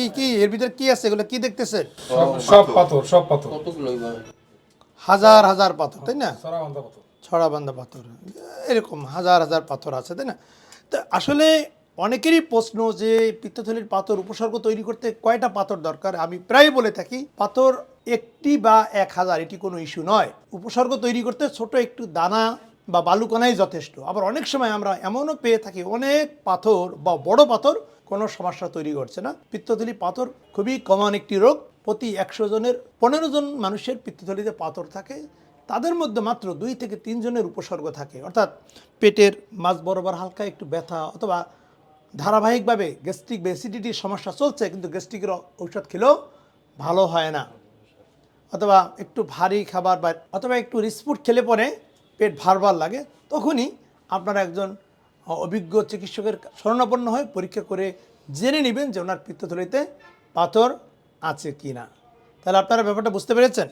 কি কি? এর ভিতরে কি আছে? এগুলো কি দেখতেছেন? সব পাথর সব পাথর। হাজার হাজার পাথর তাই না? সারা ছড়া বান্ধা পাথর। এরকম হাজার হাজার পাথর আছে তাই না? তো আসলে অনেকেরই প্রশ্ন যে পিত্তথলির পাথর উপসর্গ তৈরি করতে কয়টা পাথর দরকার? আমি প্রায় বলে থাকি পাথর একটি বা এক হাজার এটি কোনো ইস্যু নয়। উপসর্গ তৈরি করতে ছোট একটু দানা বা বালুকণাই যথেষ্ট। আবার অনেক সময় আমরা এমনও পেয়ে থাকি, অনেক পাথর বা বড় পাথর কোনো সমস্যা তৈরি করছে না। পিত্তথলি পাথর খুবই কমন একটি রোগ। প্রতি একশো জনের, পনেরো জন মানুষের পিত্তথলিতে পাথর থাকে। তাদের মধ্যে মাত্র দুই থেকে তিনজনের উপসর্গ থাকে। অর্থাৎ পেটের মাঝ বরাবর হালকা একটু ব্যথা অথবা ধারাবাহিকভাবে গ্যাস্ট্রিক বা অ্যাসিডিটির সমস্যা চলছে, কিন্তু গ্যাস্ট্রিকের ঔষধ খেলেও ভালো হয় না। অথবা একটু ভারী খাবার বা, অথবা একটু রিসপুট খেলে পরে পেট ভার ভার লাগে, তখনই আপনারা একজন অভিজ্ঞ চিকিৎসকের শরণাপন্ন হয়ে পরীক্ষা করে জেনে নেবেন যে ওনার পিত্তথলিতে পাথর আছে কি না তাহলে আপনারা ব্যাপারটা বুঝতে পেরেছেন?